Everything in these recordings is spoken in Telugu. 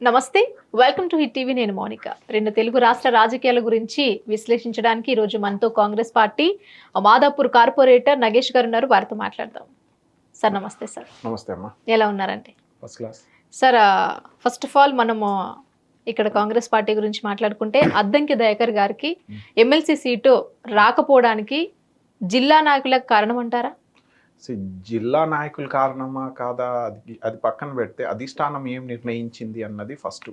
నమస్తే వెల్కమ్ టు హిట్ టీవీ నేను మౌనిక. రెండు తెలుగు రాష్ట్ర రాజకీయాల గురించి విశ్లేషించడానికి ఈ రోజు మనతో కాంగ్రెస్ పార్టీ మాదాపూర్ కార్పొరేటర్ నగేష్ గారు ఉన్నారు. వారితో మాట్లాడదాం. సార్ నమస్తే సార్. నమస్తే అమ్మా. ఎలా ఉన్నారంటే first class sir first of all మనము ఇక్కడ కాంగ్రెస్ పార్టీ గురించి మాట్లాడుకుంటే అద్దంకి దయాకర్ గారికి ఎమ్మెల్సీ సీటు రాకపోవడానికి జిల్లా నాయకులకు కారణం అంటారా? సో జిల్లా నాయకుల కారణమా కాదా? అది అది పక్కన పెడితే అధిష్టానం ఏం నిర్ణయించింది అన్నది ఫస్ట్.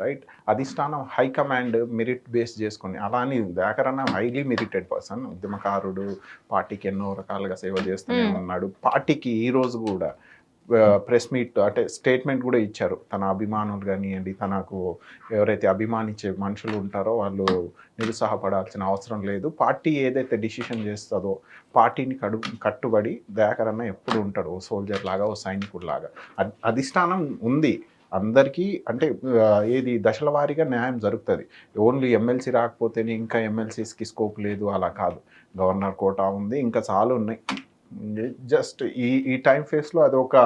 రైట్? అధిష్టానం హైకమాండ్ మెరిట్ బేస్ చేసుకుని అలా అని వ్యాకరణ హైలీ మెరిటెడ్ పర్సన్ ఉద్యమకారుడు పార్టీకి ఎన్నో రకాలుగా సేవ చేస్తూనే. ఉన్నాడు. పార్టీకి ఈ రోజు కూడా ప్రెస్ మీట్ అంటే స్టేట్మెంట్ కూడా ఇచ్చారు. తన అభిమానులు కానివ్వండి తనకు ఎవరైతే అభిమానించే మనుషులు ఉంటారో వాళ్ళు నిరుత్సాహపడాల్సిన అవసరం లేదు. పార్టీ ఏదైతే డిసిషన్ చేస్తుందో పార్టీని కడు కట్టుబడి దయాకరన్న ఎప్పుడు ఉంటాడు? ఓ సోల్జర్ లాగా ఓ సైనికుడు లాగా. అధిష్టానం ఉంది. అందరికీ అంటే ఏది దశల వారీగా న్యాయం జరుగుతుంది. ఓన్లీ ఎమ్మెల్సీ రాకపోతేనే ఇంకా ఎమ్మెల్సీస్కి స్కోప్ లేదు అలా కాదు. గవర్నర్ కోటా ఉంది ఇంకా చాలా ఉన్నాయి Mm, జస్ట్ ఈ ఈ టైం ఫేస్లో అది ఒక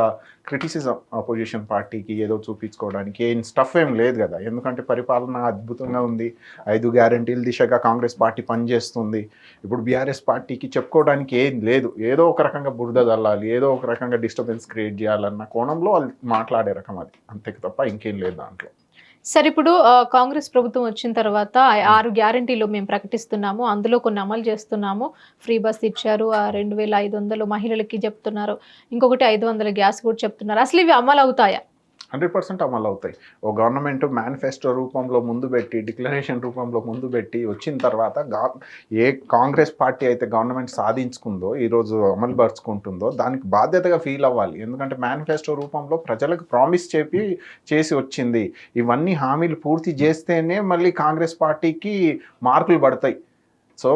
క్రిటిసిజం అపోజిషన్ పార్టీకి ఏదో చూపించుకోవడానికి. ఏం స్టఫ్ ఏం లేదు కదా. ఎందుకంటే పరిపాలన అద్భుతంగా ఉంది. ఐదు గ్యారంటీల దిశగా కాంగ్రెస్ పార్టీ పనిచేస్తుంది. ఇప్పుడు బీఆర్ఎస్ పార్టీకి చెప్పుకోవడానికి ఏం లేదు. ఏదో ఒక రకంగా బురద చల్లాలి ఏదో ఒక రకంగా డిస్టర్బెన్స్ క్రియేట్ చేయాలన్న కోణంలో వాళ్ళు మాట్లాడే రకం అది. అంతే తప్ప ఇంకేం లేదు దాంట్లో. సార్ ఇప్పుడు కాంగ్రెస్ ప్రభుత్వం వచ్చిన తర్వాత ఆరు గ్యారంటీలు మేము ప్రకటిస్తున్నాము. అందులో కొన్ని అమలు చేస్తున్నాము. ఫ్రీ బస్ ఇచ్చారు. ఆ రెండు వేల ఐదు వందలు మహిళలకి చెప్తున్నారు. ఇంకొకటి ఐదు వందల గ్యాస్ కూడా చెప్తున్నారు. అసలు ఇవి అమలు అవుతాయా? హండ్రెడ్ పర్సెంట్ అమలు అవుతాయి ఓ గవర్నమెంట్ మేనిఫెస్టో రూపంలో ముందు పెట్టి డిక్లరేషన్ రూపంలో ముందు పెట్టి వచ్చిన తర్వాత గా ఏ కాంగ్రెస్ పార్టీ అయితే గవర్నమెంట్ సాధించుకుందో ఈరోజు అమలు పరుచుకుంటుందో దానికి బాధ్యతగా ఫీల్ అవ్వాలి. ఎందుకంటే మేనిఫెస్టో రూపంలో ప్రజలకు ప్రామిస్ చెప్పి చేసి వచ్చింది. ఇవన్నీ హామీలు పూర్తి చేస్తేనే మళ్ళీ కాంగ్రెస్ పార్టీకి మార్కులు పడతాయి. సో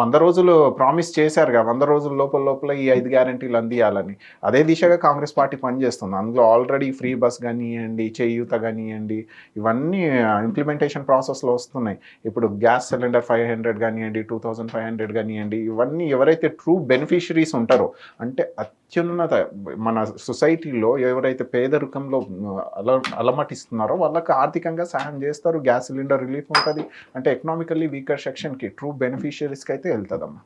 వంద రోజులు ప్రామిస్ చేశారుగా వంద రోజుల లోపల లోపల ఈ ఐదు గ్యారంటీలు అందియాలని. అదే దిశగా కాంగ్రెస్ పార్టీ పనిచేస్తుంది. అందులో ఆల్రెడీ ఫ్రీ బస్ కానివ్వండి చేయూత కానివ్వండి ఇవన్నీ ఇంప్లిమెంటేషన్ ప్రాసెస్లో వస్తున్నాయి. ఇప్పుడు గ్యాస్ సిలిండర్ ఫైవ్ హండ్రెడ్ కానివ్వండి టూ థౌజండ్ ఫైవ్ హండ్రెడ్ కానివ్వండి ఇవన్నీ ఎవరైతే ట్రూ బెనిఫిషరీస్ ఉంటారో అంటే అత్యున్నత మన సొసైటీలో ఎవరైతే పేదరికంలో అల అలమటిస్తున్నారో వాళ్ళకి ఆర్థికంగా సహాయం చేస్తారు. గ్యాస్ సిలిండర్ రిలీఫ్ ఉంటుంది. అంటే ఎకనామికల్లీ వీకర్ సెక్షన్కి ట్రూ బెనిఫిషియరీస్కి అయితే వెళ్తుందమ్మా.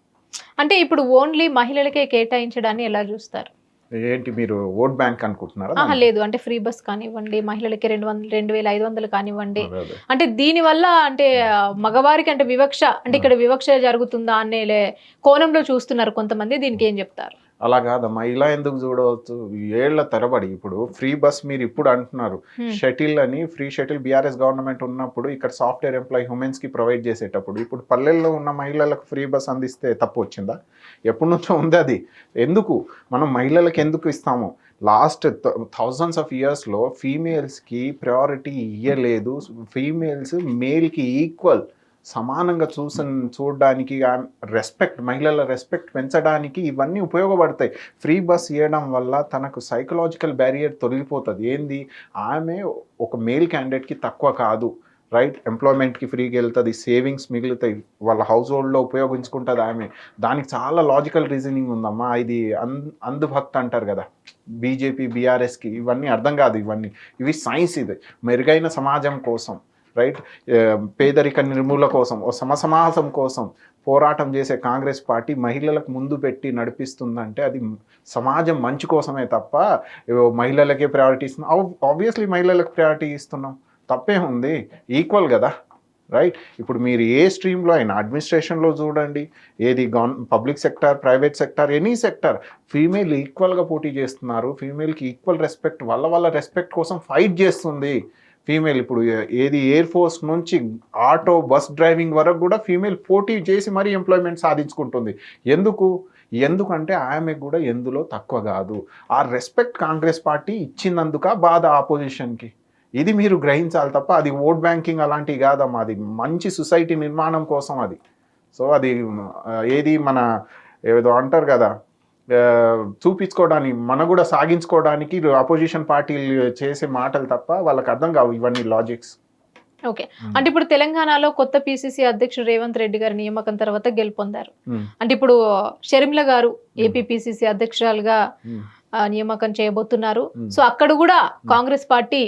అంటే ఇప్పుడు ఓన్లీ మహిళలకే కేటాయించడాన్ని ఎలా చూస్తారు? ఏంటి మీరు ఓట్ బ్యాంక్ అనుకుంటున్నారా లేదు. అంటే ఫ్రీ బస్ కానివ్వండి మహిళలకి రెండు వందలు రెండు వేల ఐదు వందలు కానివ్వండి. అంటే దీని వల్ల అంటే మగవారికి అంటే వివక్ష అంటే ఇక్కడ వివక్ష జరుగుతుందా అనే కోణంలో చూస్తున్నారు కొంతమంది. దీనికి ఏం చెప్తారు? అలా కాదమ్మా ఇలా ఎందుకు చూడవచ్చు? ఏళ్ళ తరబడి ఇప్పుడు ఫ్రీ బస్ మీరు ఇప్పుడు అంటున్నారు. షటిల్ అని ఫ్రీ షటిల్ బీఆర్ఎస్ గవర్నమెంట్ ఉన్నప్పుడు ఇక్కడ సాఫ్ట్వేర్ ఎంప్లాయీ హ్యూమెన్స్కి ప్రొవైడ్ చేసేటప్పుడు ఇప్పుడు పల్లెల్లో ఉన్న మహిళలకు ఫ్రీ బస్ అందిస్తే తప్పు వచ్చిందా? ఎప్పటి నుంచో ఉంది అది. ఎందుకు? మనం మహిళలకు ఎందుకు ఇస్తాము? లాస్ట్ థౌజండ్స్ ఆఫ్ ఇయర్స్లో ఫీమేల్స్కి ప్రయారిటీ ఇయ్యలేదు. ఫీమేల్స్ మేల్కి ఈక్వల్. సమానంగా చూస చూడడానికి రెస్పెక్ట్ మహిళల రెస్పెక్ట్ పెంచడానికి ఇవన్నీ ఉపయోగపడతాయి. ఫ్రీ బస్ ఇవ్వడం వల్ల తనకు సైకలాజికల్ బ్యారియర్ తొలగిపోతుంది. ఏంది? ఆమె ఒక మేల్ క్యాండిడేట్కి తక్కువ కాదు. రైట్ ఎంప్లాయ్మెంట్కి ఫ్రీగా వెళ్తుంది సేవింగ్స్ మిగులుతాయి. వాళ్ళ హౌస్ హోల్డ్లో ఉపయోగించుకుంటుంది ఆమె. దానికి చాలా లాజికల్ రీజనింగ్ ఉందమ్మా. ఇది అన్ అందుభక్త అంటారు కదా. బీజేపీ బీఆర్ఎస్కి ఇవన్నీ అర్థం కాదు ఇవన్నీ. ఇవి సైన్స్ ఇది మెరుగైన సమాజం కోసం. రైట్ um, పేదరిక నిర్మూల కోసం ఓ సమసమాసం కోసం పోరాటం చేసే కాంగ్రెస్ పార్టీ మహిళలకు ముందు పెట్టి నడిపిస్తుందంటే అది సమాజం మంచి కోసమే తప్ప మహిళలకే ప్రయారిటీ ఇస్తున్నాం ఆబ్వియస్లీ మహిళలకు ప్రయారిటీ ఇస్తున్నాం. తప్పే ఉంది. ఈక్వల్ కదా రైట్ ఇప్పుడు మీరు ఏ స్ట్రీమ్లో అయినా అడ్మినిస్ట్రేషన్లో చూడండి ఏది govern public sector private sector any sector female ఈక్వల్గా పోటీ చేస్తున్నారు. ఫీమేల్కి ఈక్వల్ రెస్పెక్ట్ వాళ్ళ వాళ్ళ రెస్పెక్ట్ కోసం ఫైట్ చేస్తుంది. ఫీమేల్ ఇప్పుడు ఏది ఎయిర్ ఫోర్స్ నుంచి ఆటో బస్ డ్రైవింగ్ వరకు కూడా ఫీమేల్ పోటీ చేసి మరీ ఎంప్లాయ్మెంట్ సాధించుకుంటుంది. ఎందుకు? ఎందుకంటే ఆమె కూడా ఎందులో తక్కువ కాదు. ఆ రెస్పెక్ట్ కాంగ్రెస్ పార్టీ ఇచ్చినందుక బాధ ఆపోజిషన్కి ఇది మీరు గ్రహించాలి తప్ప అది ఓట్ బ్యాంకింగ్ అలాంటివి కాదమ్మా. అది మంచి సొసైటీ నిర్మాణం కోసం అది. సో అది ఏది మన ఏదో అంటారు కదా చూపించుకోవడానికి మన కూడా సాగించుకోవడానికి అపోజిషన్ పార్టీలు చేసే మాటలు తప్ప వాళ్ళకి అర్థం కావు ఇవన్నీ లాజిక్స్ ఓకే. అంటే ఇప్పుడు తెలంగాణలో కొత్త పిసిసి అధ్యక్షుడు రేవంత్ రెడ్డి గారి నియామకం తర్వాత గెలుపొందారు. అంటే ఇప్పుడు షర్మిల గారు ఏపీ పిసిసి అధ్యక్షురాలుగా నియామకం చేయబోతున్నారు. సో అక్కడ కూడా కాంగ్రెస్ పార్టీ.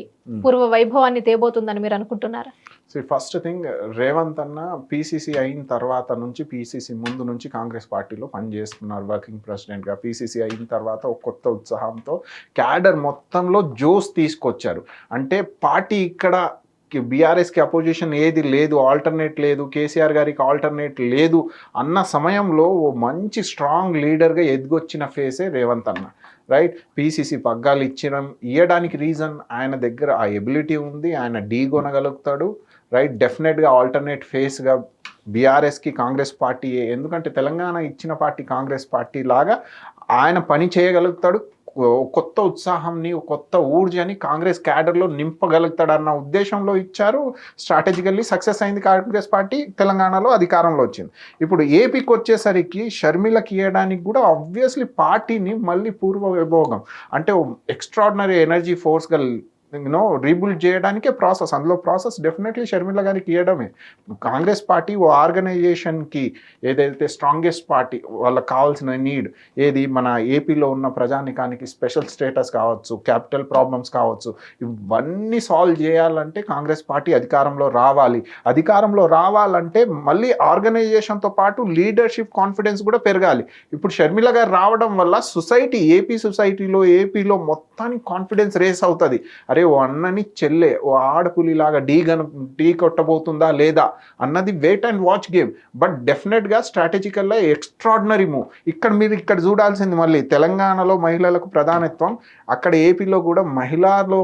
పూర్వ వైభవాన్ని తేబోతుందని మీరు అనుకుంటున్నారా? సో ఫస్ట్ థింగ్ రేవంత్ అన్న పీసీసీ అయిన తర్వాత నుంచి పీసీసీ ముందు నుంచి కాంగ్రెస్ పార్టీలో పనిచేస్తున్నారు వర్కింగ్ ప్రెసిడెంట్గా. పీసీసీ అయిన తర్వాత ఒక కొత్త ఉత్సాహంతో క్యాడర్ మొత్తంలో జోస్ తీసుకొచ్చారు. అంటే పార్టీ ఇక్కడ బీఆర్ఎస్కి అపోజిషన్ ఏది లేదు ఆల్టర్నేట్ లేదు కేసీఆర్ గారికి ఆల్టర్నేట్ లేదు అన్న సమయంలో ఓ మంచి స్ట్రాంగ్ లీడర్గా ఎదిగొచ్చిన ఫేసే రేవంత్ అన్న. రైట్ పీసీసీ పగ్గాలు ఇచ్చడం ఇవ్వడానికి రీజన్ ఆయన దగ్గర ఆ ఎబిలిటీ ఉంది ఆయన డీ కొనగలుగుతాడు రైట్ డెఫినెట్గా ఆల్టర్నేట్ ఫేస్గా బీఆర్ఎస్కి కాంగ్రెస్ పార్టీ ఎందుకంటే తెలంగాణ ఇచ్చిన పార్టీ కాంగ్రెస్ పార్టీ లాగా ఆయన పని చేయగలుగుతాడు. కొత్త ఉత్సాహంని కొత్త ఊర్జని కాంగ్రెస్ క్యాడర్లో నింపగలుగుతాడన్న ఉద్దేశంలో ఇచ్చారు. స్ట్రాటజికల్లీ సక్సెస్ అయింది కాంగ్రెస్ పార్టీ తెలంగాణలో అధికారంలో వచ్చింది. ఇప్పుడు ఏపీకి వచ్చేసరికి షర్మిలకి ఇవ్వడానికి కూడా ఆబ్వియస్లీ పార్టీని మళ్ళీ పూర్వ విభోగం. అంటే ఎక్స్ట్రాడినరీ ఎనర్జీ ఫోర్స్గా యూనో రీబిల్డ్ చేయడానికే ప్రాసెస్. అందులో ప్రాసెస్ డెఫినెట్లీ షర్మిల గారికి ఇవ్వడమే కాంగ్రెస్ పార్టీ ఓ ఆర్గనైజేషన్కి ఏదైతే స్ట్రాంగెస్ట్ పార్టీ వాళ్ళకి కావాల్సిన నీడ్ ఏది మన ఏపీలో ఉన్న ప్రజానికానికి స్పెషల్ స్టేటస్ కావచ్చు క్యాపిటల్ ప్రాబ్లమ్స్ కావచ్చు ఇవన్నీ సాల్వ్ చేయాలంటే కాంగ్రెస్ పార్టీ అధికారంలో రావాలి. అధికారంలో రావాలంటే మళ్ళీ ఆర్గనైజేషన్తో పాటు లీడర్షిప్ కాన్ఫిడెన్స్ కూడా పెరగాలి. ఇప్పుడు షర్మిల గారు రావడం వల్ల సొసైటీ ఏపీ సొసైటీలో ఏపీలో మొత్తానికి కాన్ఫిడెన్స్ రేస్ అవుతుంది. అరే ఓ అన్నని చెల్లె ఓ ఆడపులిలాగా ఢీ గన ఢీ కొట్టబోతుందా లేదా అన్నది wait and watch game but డెఫినెట్గా స్ట్రాటజికల్గా ఎక్స్ట్రాడినరీ మూవ్ ఇక్కడ మీరు ఇక్కడ చూడాల్సింది మళ్ళీ తెలంగాణలో మహిళలకు ప్రాధాన్యత్వం అక్కడ ఏపీలో కూడా మహిళలో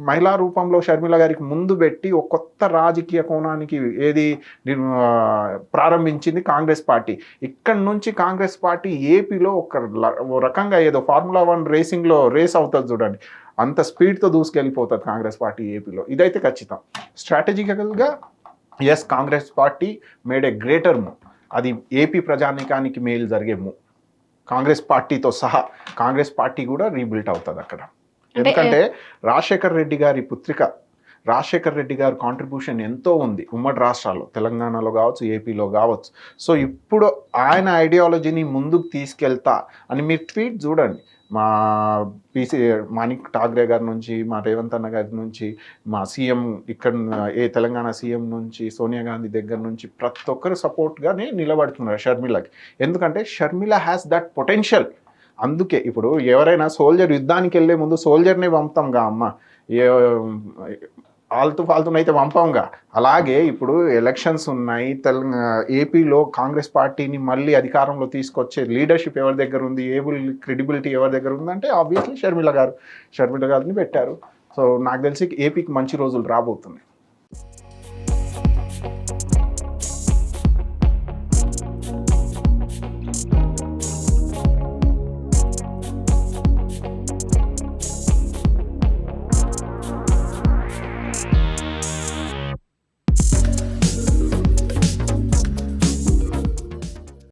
మహిళా రూపంలో షర్మిల గారికి ముందు పెట్టి ఒక కొత్త రాజకీయ కోణానికి ఏది ప్రారంభించింది కాంగ్రెస్ పార్టీ. ఇక్కడ నుంచి కాంగ్రెస్ పార్టీ ఏపీలో ఒక ల- రకంగా ఏదో ఫార్ములా వన్ రేసింగ్లో రేస్ అవుతుంది చూడండి. అంత స్పీడ్తో దూసుకెళ్ళిపోతుంది కాంగ్రెస్ పార్టీ ఏపీలో. ఇదైతే ఖచ్చితం. స్ట్రాటజికల్గా yes Congress party made a greater move అది ఏపీ ప్రజానికానికి మేలు జరిగే మూవ్ కాంగ్రెస్ పార్టీతో సహా కాంగ్రెస్ పార్టీ కూడా రీబిల్ట్ అవుతుంది అక్కడ. ఎందుకంటే రాజశేఖర్ రెడ్డి గారి పుత్రిక రాజశేఖర్ రెడ్డి గారి కాంట్రిబ్యూషన్ ఎంతో ఉంది ఉమ్మడి రాష్ట్రాల్లో. తెలంగాణలో కావచ్చు ఏపీలో కావచ్చు. సో ఇప్పుడు ఆయన ఐడియాలజీని ముందుకు తీసుకెళ్తా అని మీరు ట్వీట్ చూడండి. మా పీసీ మాణిక్ ఠాగ్రే గారి నుంచి మా రేవంత్ అన్న గారి నుంచి మా సీఎం ఇక్కడ ఏ తెలంగాణ సీఎం నుంచి సోనియా గాంధీ దగ్గర నుంచి ప్రతి ఒక్కరు సపోర్ట్గానే నిలబడుతున్నారు షర్మిలకి. ఎందుకంటే షర్మిల హ్యాస్ దట్ పొటెన్షియల్ అందుకే ఇప్పుడు ఎవరైనా సోల్జర్ యుద్ధానికి వెళ్ళే ముందు సోల్జర్నే పంపుతాం గా అమ్మ. ఆల్తు ఆల్తు అయితే పంపంగా. అలాగే ఇప్పుడు ఎలక్షన్స్ ఉన్నాయి తెలంగాణ ఏపీలో కాంగ్రెస్ పార్టీని మళ్ళీ అధికారంలో తీసుకొచ్చే లీడర్షిప్ ఎవరి దగ్గర ఉంది ఏబుల్ క్రెడిబిలిటీ ఎవరి దగ్గర ఉందంటే ఆబ్వియస్లీ షర్మిల గారు షర్మిల గారిని పెట్టారు. సో నాకు తెలిసి ఏపీకి మంచి రోజులు రాబోతున్నాయి.